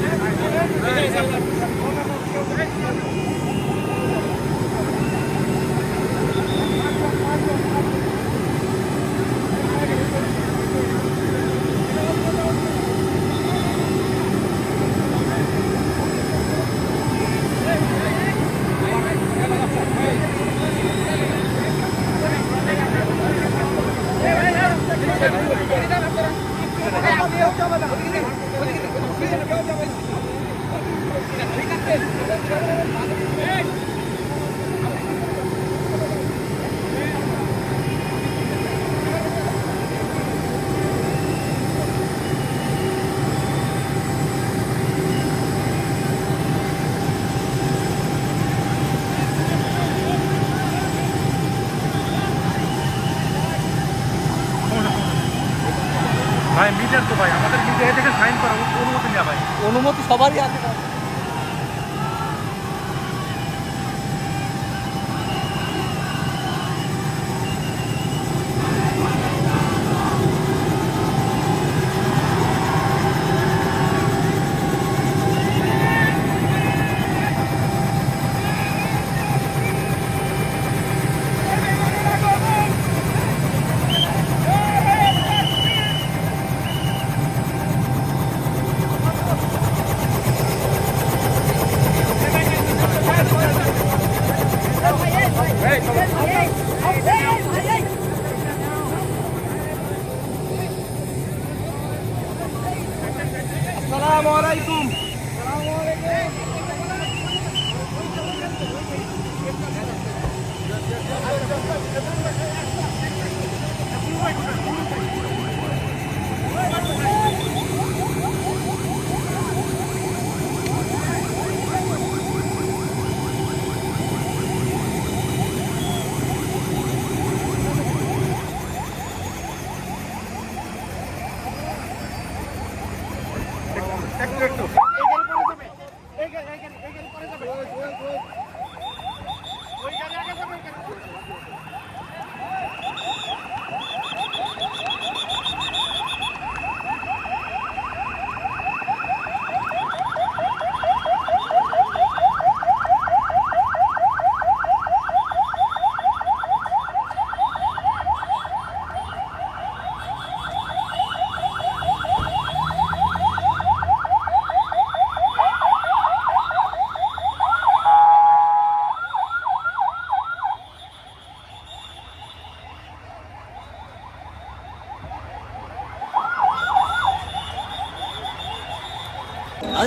Thank you. ভাই, metre তো ভাই, আমাদের মিডিয়া থেকে সাইন করা অনুমতি নেওয়া ভাই। অনুমতি সবারই আছে।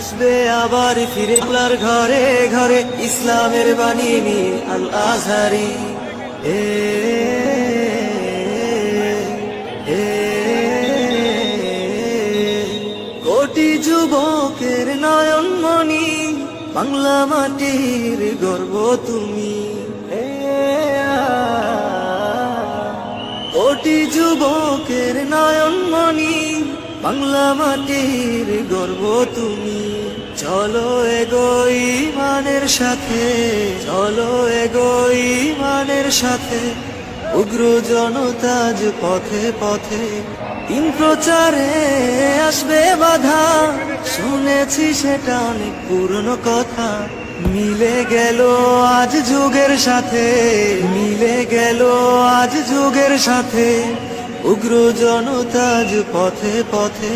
আসবে আবার ফিরে। আল্লাহর ঘরে ঘরে ইসলামের বাণী নিয়ে আল আজহারি এ কোটি যুবকের নয়নমণি বাংলা মাটির গর্ব তুমি। কোটি যুবকের নয়নমণি বাংলা মাটির গর্ব তুমি। চলো এগোই মানের সাথে, চলো এগোই মানের সাথে। উগ্র জনতা জনতাজ পথে পথে, তিন প্রচারে আসবে বাধা। শুনেছি সেটা অনেক পুরনো কথা। মিলে গেল আজ যুগের সাথে, মিলে গেল আজ যুগের সাথে। উগ্র জনতা জনতাজ পথে পথে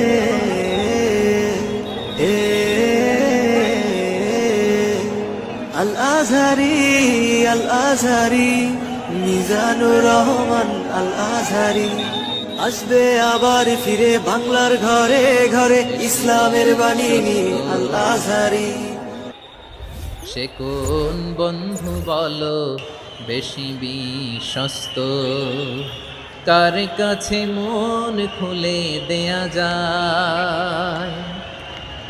আল আজহারি আল আজহারি মিজানুর রহমান আল আজহারি আসবে আবার ফিরে বাংলার ঘরে ঘরে, ইসলামের বাণী আল আজহারি সে কোন বন্ধু বলো, বেশি বিশ্বস্ত? কার কাছে মন খুলে দেয়া যায়।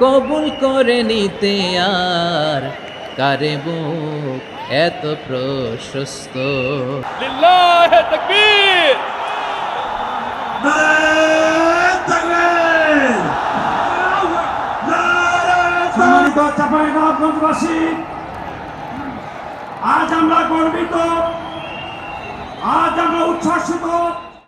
কবুল করে নিতে আর কারে বুক এত প্রশস্ত? আজ আমরা গর্বিত আজ আমরা উচ্ছ্বাসিত